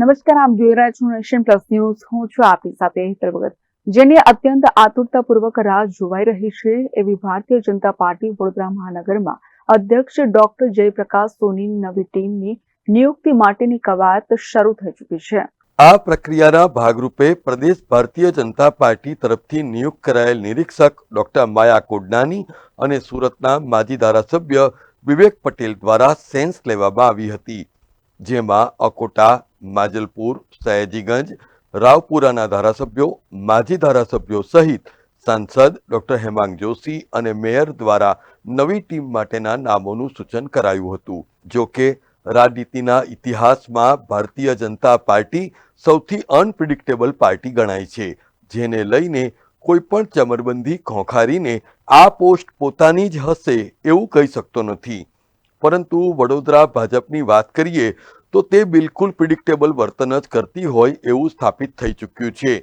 નમસ્કાર, આપ જોઈ રહ્યા છો નેશન પ્લસ ન્યૂઝ. હું છું આપની સાથે પ્રભગત જેની અત્યંત આતુરતાપૂર્વક રાહ જોવાઈ રહી છે એવી ભારતીય જનતા પાર્ટી વડોદરા મહાનગરમાં અધ્યક્ષ ડોક્ટર જયપ્રકાશ સોનીની નવી ટીમની નિયુક્તિ માટેની કવાયત શરૂ થઈ ચૂકી છે. આ પ્રક્રિયાના ભાગરૂપે પ્રદેશ ભારતીય જનતા પાર્ટી તરફથી નિયુક્ત કરાયેલ નિરીક્ષક ડોક્ટર માયા કોડનાની અને સુરતના માજી ધારાસભ્ય વિવેક પટેલ દ્વારા સેન્સ લેવામાં આવી હતી. જેમાં અકોટા, માજલપુર, સયાજીગંજ, રાવપુરાના ધારાસભ્યો, માજી ધારાસભ્યો સહિત સાંસદ ડોક્ટર હેમાંગ જોશી અને મેયર દ્વારા નવી ટીમ માટેના નામોનું સૂચન કરાયું હતું. જો કે રાજનીતિના ઇતિહાસમાં ભારતીય જનતા પાર્ટી સૌથી અનપ્રિડિક્ટેબલ પાર્ટી ગણાય છે, જેને લઈને કોઈ પણ ચમરબંધી ખોંખારીને આ પોસ્ટ પોતાની જ હશે એવું કહી શકતો નથી. પરંતુ વડોદરા ભાજપની વાત કરીએ તો તે બિલકુલ પ્રિડિક્ટેબલ વર્તન જ કરતી હોય એવું સ્થાપિત થઈ ચૂક્યું છે.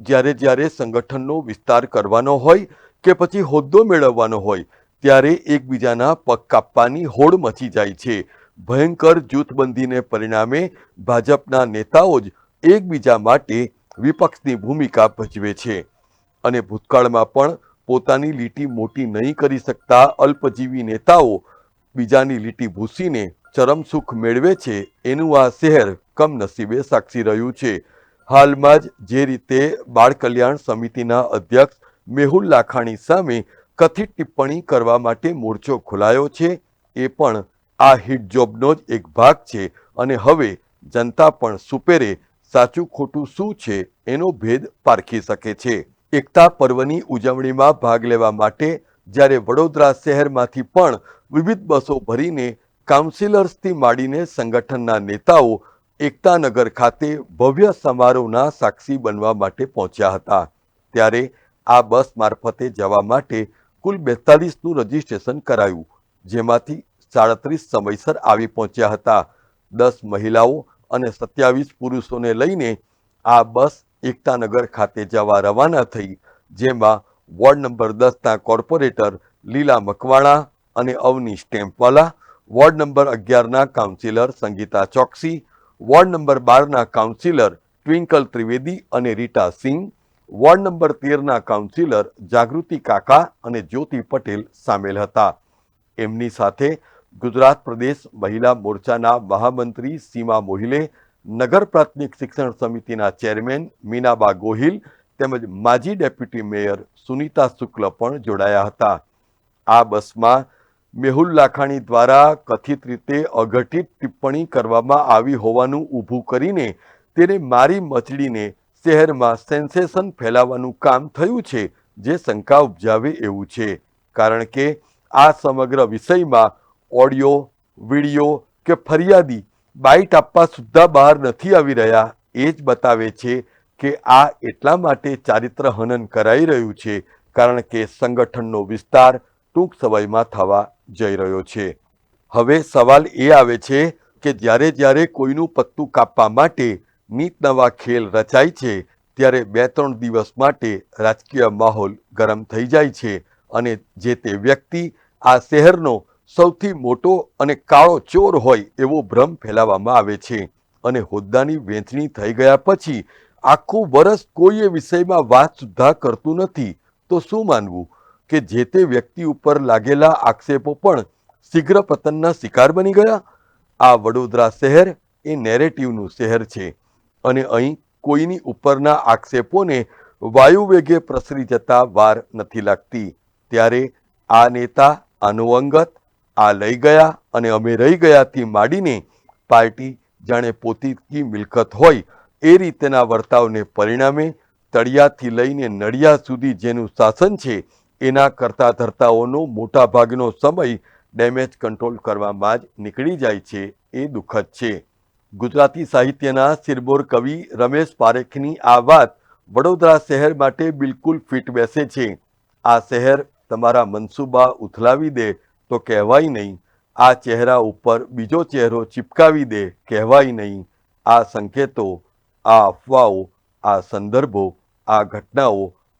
જ્યારે જ્યારે સંગઠનનો વિસ્તાર કરવાનો હોય કે પછી હોદ્દો મેળવવાનો હોય, ત્યારે એકબીજાના પગ કાપવાની હોડ મચી જાય છે. ભયંકર જૂથબંધીને પરિણામે ભાજપના નેતાઓ જ એકબીજા માટે વિપક્ષની ભૂમિકા ભજવે છે. અને ભૂતકાળમાં પણ પોતાની લીટી મોટી નહીં કરી શકતા અલ્પજીવી નેતાઓ બીજાની લીટી ભૂસીને ચરમસુખ મેળવે છે, એનું આ શહેર કમનસીબે સાક્ષી રહ્યું છે. હાલમાં જ જે રીતે બાળ કલ્યાણ સમિતિના અધ્યક્ષ મેહુલ લાખાણી સામે કથિત ટિપ્પણી કરવા માટે મોરચો ખોલાયો છે, એ પણ આ હિટ જોબનો જ એક ભાગ છે અને હવે જનતા પણ સુપેરે સાચું ખોટું શું છે એનો ભેદ પારખી શકે છે. એકતા પર્વની ઉજવણીમાં ભાગ લેવા માટે જ્યારે વડોદરા શહેરમાંથી પણ વિવિધ બસો ભરીને કાઉન્સિલર્સથી માંડીને સંગઠનના નેતાઓ એકતાનગર ખાતે ભવ્ય સમારોહના સાક્ષી બનવા માટે પહોંચ્યા હતા. ત્યારે આ બસ મારફતે જવા માટે કુલ બેતાલીસનું રજીસ્ટ્રેશન કરાયું, જેમાંથી સાડત્રીસ સમયસર આવી પહોંચ્યા હતા. દસ મહિલાઓ અને સત્યાવીસ પુરુષોને લઈને આ બસ એકતાનગર ખાતે જવા રવાના થઈ, જેમાં વોર્ડ નંબર દસના કોર્પોરેટર લીલા મકવાણા અને Avani Stampwala ward number અગિયારના councillor Sangeeta Choksi, ward number બારના કાઉન્સિલર ટ્વિંકલ ત્રિવેદી અને રીટા સિંહ, વોર્ડ નંબર તેરના કાઉન્સિલર જાગૃતિ કાકા અને જ્યોતિ પટેલ સામેલ હતા. એમની સાથે ગુજરાત પ્રદેશ મહિલા મોરચાના મહામંત્રી સીમા મોહિલે, નગર પ્રાથમિક શિક્ષણ સમિતિના ચેરમેન મીનાબા ગોહિલ તેમજ માજી ડેપ્યુટી મેયર સુનીતા શુક્લ પણ જોડાયા હતા. આ બસમાં મેહુલ લાખાણી દ્વારા કથિત રીતે અઘટિત ટિપ્પણી કરવામાં આવી હોવાનું ઊભું કરીને તેને મારી મચડીને શહેરમાં સેન્સેશન ફેલાવવાનું કામ થયું છે જે શંકા ઉપજાવે એવું છે. કારણ કે આ સમગ્ર વિષયમાં ઓડિયો, વીડિયો કે ફરિયાદી બાઇટ આપવા સુદ્ધા બહાર નથી આવી રહ્યા એ જ બતાવે છે કે આ એટલા માટે ચારિત્ર હનન કરાઈ રહ્યું છે કારણ કે સંગઠનનો વિસ્તાર ટૂંક સમયમાં થવા જઈ રહ્યો છે. હવે સવાલ એ આવે છે કે જ્યારે જ્યારે કોઈનું પત્તું કાપવા માટે નીત નવા ખેલ રચાય છે, ત્યારે બે ત્રણ દિવસ માટે રાજકીય માહોલ ગરમ થઈ જાય છે અને જે તે વ્યક્તિ આ શહેરનો સૌથી મોટો અને કાળો ચોર હોય એવો ભ્રમ ફેલાવવામાં આવે છે અને હોદ્દાની વહેંચણી થઈ ગયા પછી આખું વર્ષ કોઈ એ વિષયમાં વાત સુદ્ધા કરતું નથી, તો શું માનવું? કે જે તે વ્યક્તિ ઉપર લાગેલા આક્ષેપો પણ શીઘ્ર પતનના શિકાર બની ગયા. આ વડોદરા શહેર એ નેરેટિવનું શહેર છે અને અહીં કોઈની ઉપરના આક્ષેપોને વાયુવેગે પ્રસરી જતા વાર નથી લાગતી. ત્યારે આ નેતા, આનો અંગત, આ લઈ ગયા અને અમે રહી ગયાથી માંડીને પાર્ટી જાણે પોતીકી મિલકત હોય એ રીતેના વર્તાવને પરિણામે તળિયાથી લઈને નડિયા સુધી જેનું શાસન છે એના કરતા ધરતાઓનો મોટા ભાગનો સમય ડેમેજ કંટ્રોલ કરવામાં જ નીકળી જાય છે, એ દુઃખદ છે. ગુજરાતી સાહિત્યના સિરબોર કવિ રમેશ પારેખની આ વાત વડોદરા શહેર માટે બિલકુલ ફિટ બેસે છે. આ શહેર તમારા મનસૂબા ઉથલાવી દે તો કહેવાય નહીં. આ ચહેરા ઉપર બીજો ચહેરો ચિપકાવી દે કહેવાય નહીં. આ સંકેતો, આ અફવાઓ, આ સંદર્ભો, આ ઘટનાઓ